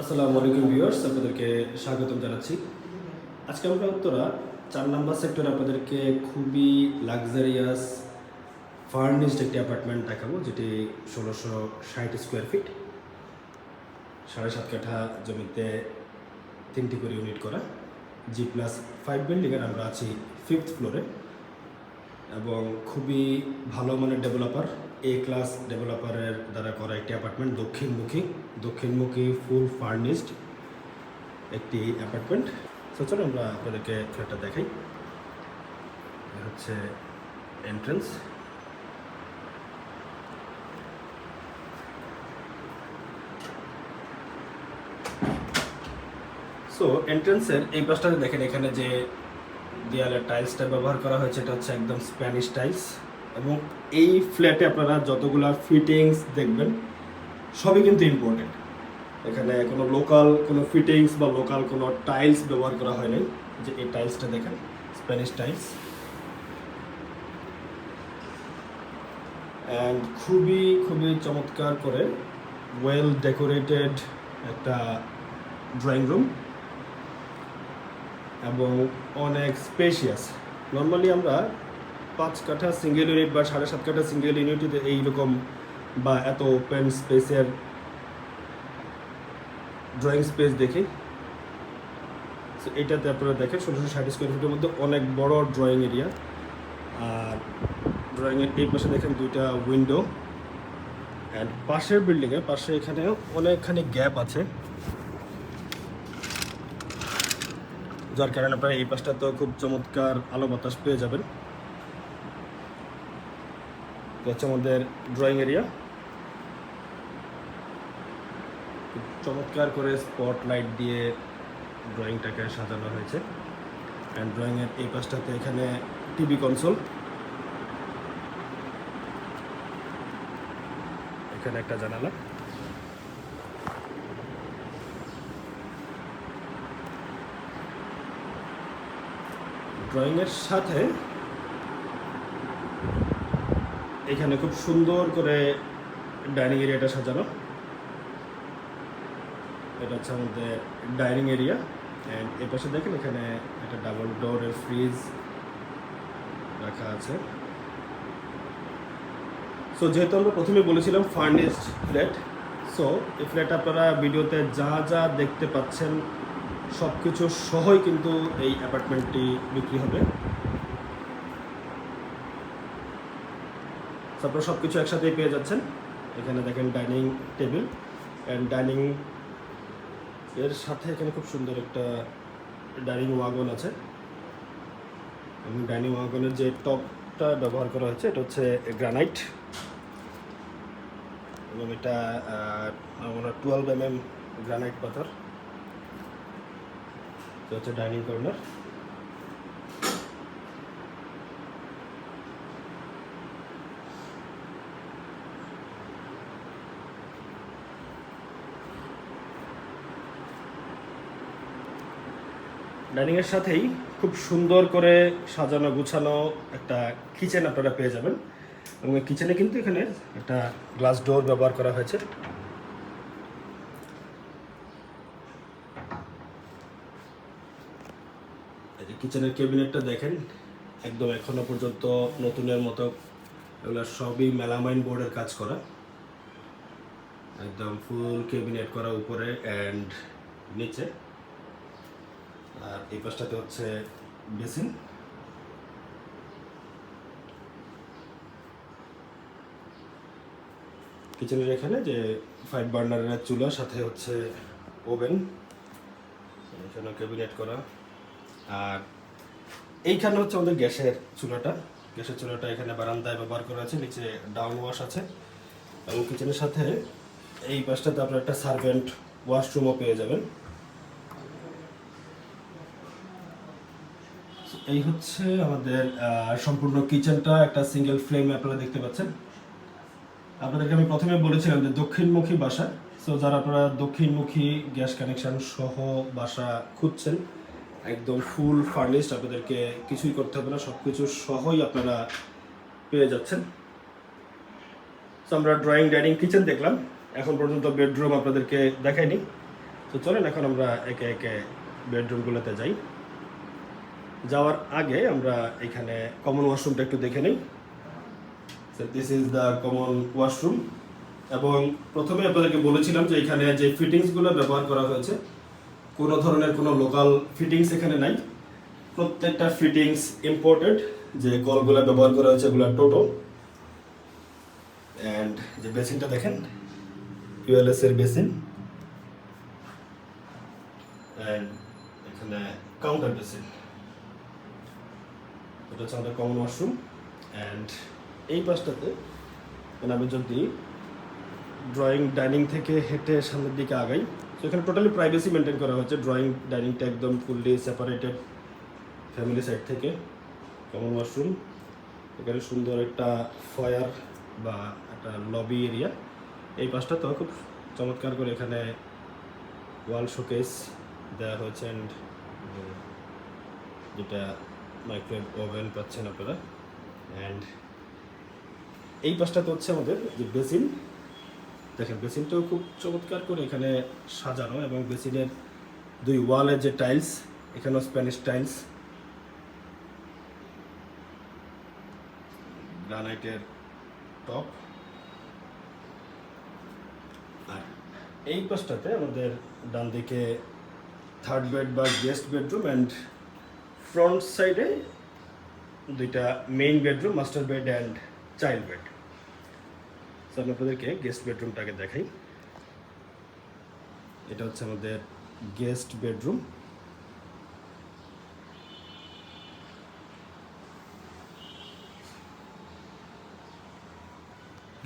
আসসালামু আলাইকুম ভিউয়ার্স, আপনাদেরকে স্বাগতম জানাচ্ছি। আজকে আমরা উত্তরা চার নাম্বার সেক্টরে আপনাদেরকে খুবই লাক্সারিয়াস ফার্নিশড একটি অ্যাপার্টমেন্ট দেখাবো, যেটি ষোলোশো ষাট স্কোয়ার ফিট। সাড়ে সাত কাঠা জমিতে তিনটি করে ইউনিট করা। জি প্লাস ফাইভ বিল্ডিংয়ের আমরা আছি ফিফথ ফ্লোরে। এবং খুবই ভালো মানের ডেভেলপার এ ক্লাস ডেভেলপারের দ্বারা করা একটি অ্যাপার্টমেন্ট দক্ষিণমুখী। দক্ষিণমুখী ফুল ফার্নিশড একটি অ্যাপার্টমেন্ট তো চলো আমরা আপনাদেরকে ফ্ল্যাটটা দেখাই। হচ্ছে এন্ট্রেন্স সো এন্ট্রেন্সের এই পাশটাতে দেখেন এখানে যে দেয়ালের টাইলসটা ব্যবহার করা হয়েছে, এটা হচ্ছে একদম স্প্যানিশ টাইলস। এবং এই ফ্ল্যাটে আপনারা যতগুলা ফিটিংস দেখবেন, সবই কিন্তু ইম্পর্টেন্ট এখানে কোনো লোকাল কোনো ফিটিংস বা লোকাল কোনো টাইলস ব্যবহার করা হয়নি যে এই টাইলসটা দেখেন, স্প্যানিশ টাইলস অ্যান্ড খুবই খুবই চমৎকার করে ওয়েল ডেকোরেটেড একটা ড্রয়িং রুম এবং অনেক স্পেশিয়াস নর্মালি আমরা পাঁচ কাঠা সিঙ্গেল ইউনিট বা সাড়ে সাত কাঠা সিঙ্গেল ইউনিটিতে এইরকম বা এত ওপেন স্পেসের ড্রয়িং স্পেস দেখি। So, এটাতে আপনারা দেখেন ষোলোশো ষাট স্কোয়ার ফিটের মধ্যে অনেক বড় ড্রয়িং এরিয়া আর ড্রয়িংয়ের এই পাশে দেখেন দুইটা উইন্ডো অ্যান্ড পাশের বিল্ডিংয়ে পাশে এখানে অনেকখানি গ্যাপ আছে। যার কারণে আপনারা এই পাশটা তো খুব চমৎকার আলো বাতাস পেয়ে যাবেন। হচ্ছে আমাদের ড্রয়িং এরিয়া চমৎকার করে স্পট লাইট দিয়ে ড্রয়িংটাকে সাজানো হয়েছে। অ্যান্ড ড্রয়িংয়ের এই পাশটাতে এখানে টিভি কনসোল এখানে একটা জানালা। ড্রয়িংয়ের সাথে এখানে খুব সুন্দর করে ডাইনিং এরিয়াটা সাজানো। এটা হচ্ছে আমাদের ডাইনিং এরিয়া। অ্যান্ড এ পাশে দেখেন এখানে একটা ডাবল ডোরের ফ্রিজ রাখা আছে। সো যেহেতু আমরা প্রথমে বলেছিলাম ফার্নিশড ফ্ল্যাট সো এই ফ্ল্যাট আপনারা ভিডিওতে যা যা দেখতে পাচ্ছেন সব কিছু সহই কিন্তু এই অ্যাপার্টমেন্টটি বিক্রি হবে। আপনারা সব কিছু একসাথেই পেয়ে যাচ্ছেন। এখানে দেখেন ডাইনিং টেবিল। অ্যান্ড ডাইনিং এর সাথে এখানে খুব সুন্দর একটা ডাইনিং ওয়াগন আছে। এবং ডাইনিং ওয়াগনের যে টপটা ব্যবহার করা হয়েছে, এটা হচ্ছে গ্রানাইট। এবং এটা টুয়েলভ এম এম গ্রানাইট পাথর। এটা হচ্ছে ডাইনিং কর্নার। ডাইনিং এর সাথেই খুব সুন্দর করে সাজানো গুছানো একটা কিচেন আপনারা পেয়ে যাবেন। এবং কিচেনে কিন্তু এখানে একটা গ্লাস ডোর ব্যবহার করা হয়েছে এই যে কিচেনের ক্যাবিনেটটা দেখেন, একদম এখনও পর্যন্ত নতুনের মতো, এগুলো সবই মেলামাইন বোর্ডের কাজ করা। একদম ফুল ক্যাবিনেট করা উপরে অ্যান্ড নিচে। আর এই পাশটাতে হচ্ছে বেসিন। কিচেনের এখানে যে ফাইভ বার্নারের চুলা, সাথে হচ্ছে ওভেন এখানে ক্যাবিনেট করা। আর এইখানে হচ্ছে আমাদের গ্যাসের চুলাটা। গ্যাসের চুলাটা এখানে বারান্দায় ব্যবহার করা আছে, নিচে ডাউন ওয়াশ আছে এবং কিচেনের সাথে এই পাশটাতে আপনার একটা সার্ভেন্ট ওয়াশরুমও পেয়ে যাবেন। এই হচ্ছে আমাদের সম্পূর্ণ কিচেনটা, একটা সিঙ্গেল ফ্রেম আপনারা দেখতে পাচ্ছেন। আপনাদেরকে আমি প্রথমে বলেছিলাম যে দক্ষিণমুখী বাসা। সো যারা আপনারা দক্ষিণমুখী গ্যাস কানেকশন সহ বাসা খুঁজছেন একদম ফুল ফার্নিশড আপনাদেরকে কিছুই করতে হবে না সব কিছু সহই আপনারা পেয়ে যাচ্ছেন। সো আমরা ড্রয়িং ডাইনিং কিচেন দেখলাম। এখন পর্যন্ত বেডরুম আপনাদেরকে দেখাইনি। তো তো চলেন, এখন আমরা একে একে বেডরুমগুলোতে যাই। যাওয়ার আগে আমরা এখানে কমন ওয়াশরুমটা একটু দেখে নিই। This is the common washroom এবং প্রথমে আপনাদেরকে বলেছিলাম যে এখানে যে ফিটিংসগুলো ব্যবহার করা হয়েছে কোনো ধরনের কোনো লোকাল ফিটিংস এখানে নাই। প্রত্যেকটা ফিটিংস ইম্পোর্টেড যে কলগুলো ব্যবহার করা হয়েছে এগুলো টোটো অ্যান্ড যে বেসিনটা দেখেন ইউএলএস এর বেসিন। অ্যান্ড এখানে কাউন্টার বেসিন। এটা হচ্ছে আমাদের কমন ওয়াশরুম অ্যান্ড এই পাশটাতে আমি যদি ড্রয়িং ডাইনিং থেকে হেঁটে সামনের দিকে আগাই এখানে টোটালি প্রাইভেসি মেনটেন করা হয়েছে। ড্রয়িং ডাইনিংটা একদম ফুললি সেপারেটেড ফ্যামিলি সাইড থেকে। কমন ওয়াশরুম এখানে সুন্দর একটা ফয়ার বা একটা লবি এরিয়া এই পাশটা তো খুব চমৎকার করে এখানে ওয়াল শোকেস দেওয়া হয়েছে অ্যান্ড যেটা মাইক্রোওয়েভ ওভেন পাচ্ছেন আপনারা। অ্যান্ড এই পাশটাতে হচ্ছে আমাদের যে বেসিন দেখেন, বেসিনটাও খুব চমৎকার করে এখানে সাজানো এবং বেসিনের দুই ওয়ালের যে টাইলস, এখানেও স্প্যানিশ টাইলস। গ্রানাইটের টপ। আর এই পাশটাতে আমাদের ডান দিকে থার্ড বেড বা গেস্ট বেডরুম অ্যান্ড ফ্রন্ট সাইডে দুইটা main bedroom, master bed and child bed. আমি আপনাদেরকে গেস্ট বেডরুমটাকে দেখাই। এটা হচ্ছে আমাদের গেস্ট বেডরুম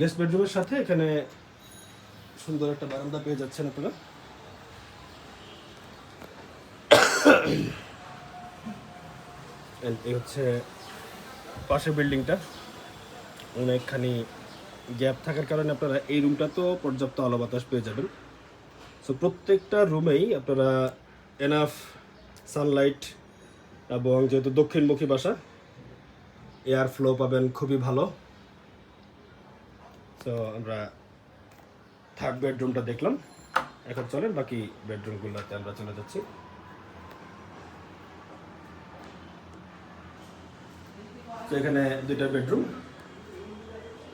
গেস্ট বেডরুমের সাথে এখানে সুন্দর একটা বারান্দা পেয়ে যাচ্ছেন আপনারা। এই হচ্ছে পাশের বিল্ডিংটা অনেকখানি গ্যাপ থাকার কারণে আপনারা এই রুমটা তো পর্যাপ্ত আলো বাতাস পেয়ে যাবেন। সো প্রত্যেকটা রুমেই আপনারা এনাফ সানলাইট এবং যেহেতু দক্ষিণমুখী বাসা এয়ার ফ্লো পাবেন খুবই ভালো। তো আমরা থার্ড বেডরুমটা দেখলাম। এখন চলেন বাকি বেডরুমগুলোতে আমরা চলে যাচ্ছি। এখানে দুইটা বেডরুম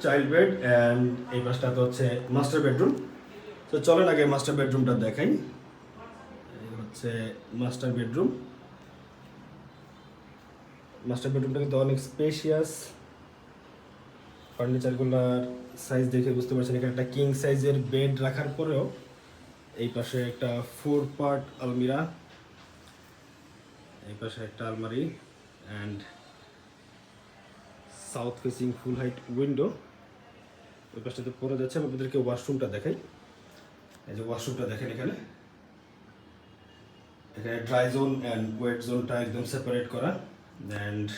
চাইল্ড বেড অ্যান্ড এই পাশটা তো হচ্ছে মাস্টার বেডরুম তো চলেন আগে মাস্টার বেডরুমটা দেখাই। হচ্ছে মাস্টার বেডরুম মাস্টার বেডরুমটা কিন্তু অনেক স্পেশিয়াস ফার্নিচারগুলোর সাইজ দেখে বুঝতে পারছেন, এখানে একটা কিং সাইজের বেড রাখার পরেও এই পাশে একটা ফোর পার্ট আলমিরা এই পাশে একটা আলমারি and south facing full height window ওই পাশটাতে পড়ে যাচ্ছে, আমি আপনাদেরকে ওয়াশরুমটা দেখাই। এই যে ওয়াশরুমটা দেখেন এখানে। এখানে ড্রাই জোন অ্যান্ড ওয়েট জোনটা একদম সেপারেট করা। অ্যান্ড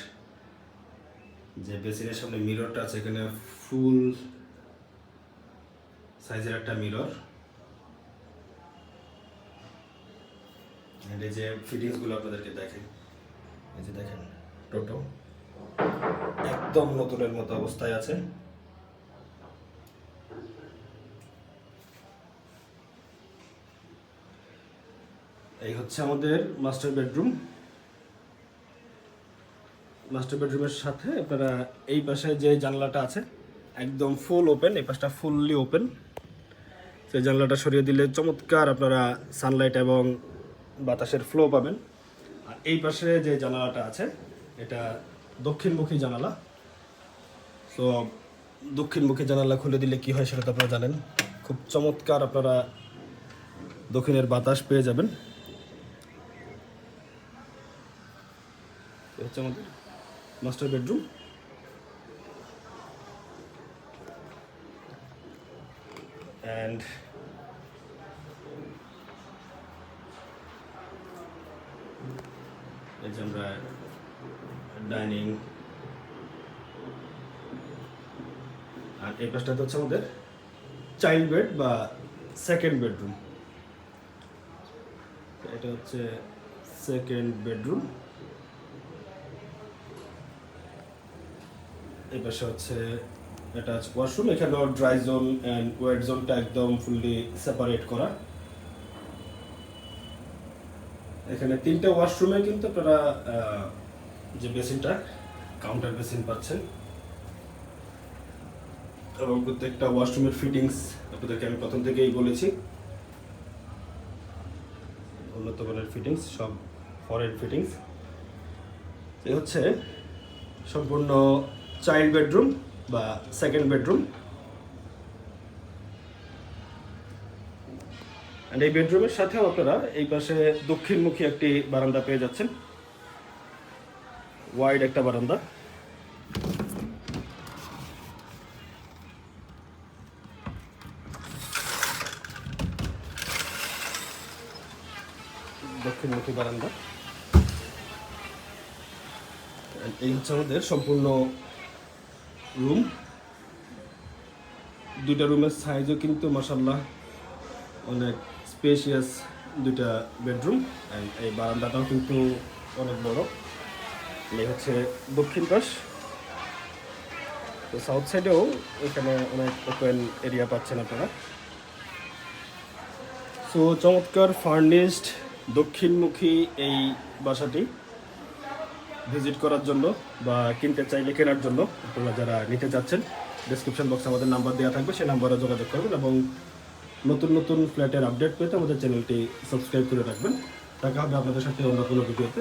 যে বেসিনের সামনে মিররটা আছে, এখানে ফুল সাইজের একটা মিরর এই যে ফিটিংসগুলো আপনাদেরকে দেখেন এই যে দেখেন, টোটো। একদম নতুনের মতো অবস্থায় আছে। এই হচ্ছে আমাদের মাস্টার বেডরুম মাস্টার বেডরুমের সাথে আপনারা এই পাশে যে জানলাটা আছে, একদম ফুল ওপেন এই পাশটা ফুললি ওপেন সেই জানলাটা সরিয়ে দিলে চমৎকার আপনারা সানলাইট এবং বাতাসের ফ্লো পাবেন। আর এই পাশে যে জানালাটা আছে, এটা দক্ষিণমুখী জানালা। তো দক্ষিণমুখী জানালা খুলে দিলে কি হয় সেটা তো আপনারা জানেন। খুব চমৎকার আপনারা দক্ষিণের বাতাস পেয়ে যাবেন। মাস্টার বেডরুম অ্যান্ড এই যে আমরা ডাইনিং আর এই পাশটাতে হচ্ছে আমাদের চাইল্ড বেড বা সেকেন্ড বেডরুম এটা হচ্ছে সেকেন্ড বেডরুম এই পাশে হচ্ছে হচ্ছে ওয়াশরুম এখানেও ড্রাই জোন অ্যান্ড ওয়েট জোনটা একদম ফুললি সেপারেট করা। এখানে তিনটা ওয়াশরুমে কিন্তু আপনারা যে বেসিনটা কাউন্টার বেসিন পাচ্ছেন। এবং প্রত্যেকটা ওয়াশরুমের ফিটিংস আপনাদেরকে আমি প্রথম থেকেই বলেছি। উন্নত মানের ফিটিংস সব ফরেন ফিটিংস এই হচ্ছে সম্পূর্ণ চাইল্ড বেডরুম বা সেকেন্ড বেডরুম এই বেডরুমের সাথেও আপনারা এই পাশে দক্ষিণমুখী একটি বারান্দা পেয়ে যাচ্ছেন। ওয়াইড একটা বারান্দা। দক্ষিণমুখী বারান্দা। এই হচ্ছে আমাদের সম্পূর্ণ রুম দুইটা রুমের সাইজও কিন্তু মাসাল্লাহ অনেক স্পেশিয়াস দুইটা বেডরুম অ্যান্ড এই বারান্দাটাও কিন্তু অনেক বড়। এই হচ্ছে দক্ষিণ পাশ। তো সাউথ সাইডেও এখানে অনেক ওপেন এরিয়া পাচ্ছেন আপনারা। সো চমৎকার ফার্নিশড দক্ষিণমুখী এই বাসাটি ভিজিট করার জন্য বা কিনতে চাইলে কেনার জন্য আপনারা যারা নিতে চাচ্ছেন ডিসক্রিপশন বক্সে আমাদের নাম্বার দেওয়া থাকবে, সেই নাম্বারে যোগাযোগ করবেন এবং নতুন নতুন ফ্ল্যাটের আপডেট পেতে আমাদের চ্যানেলটি সাবস্ক্রাইব করে রাখবেন। দেখা হবে আপনাদের সাথে অন্য কোনো ভিডিওতে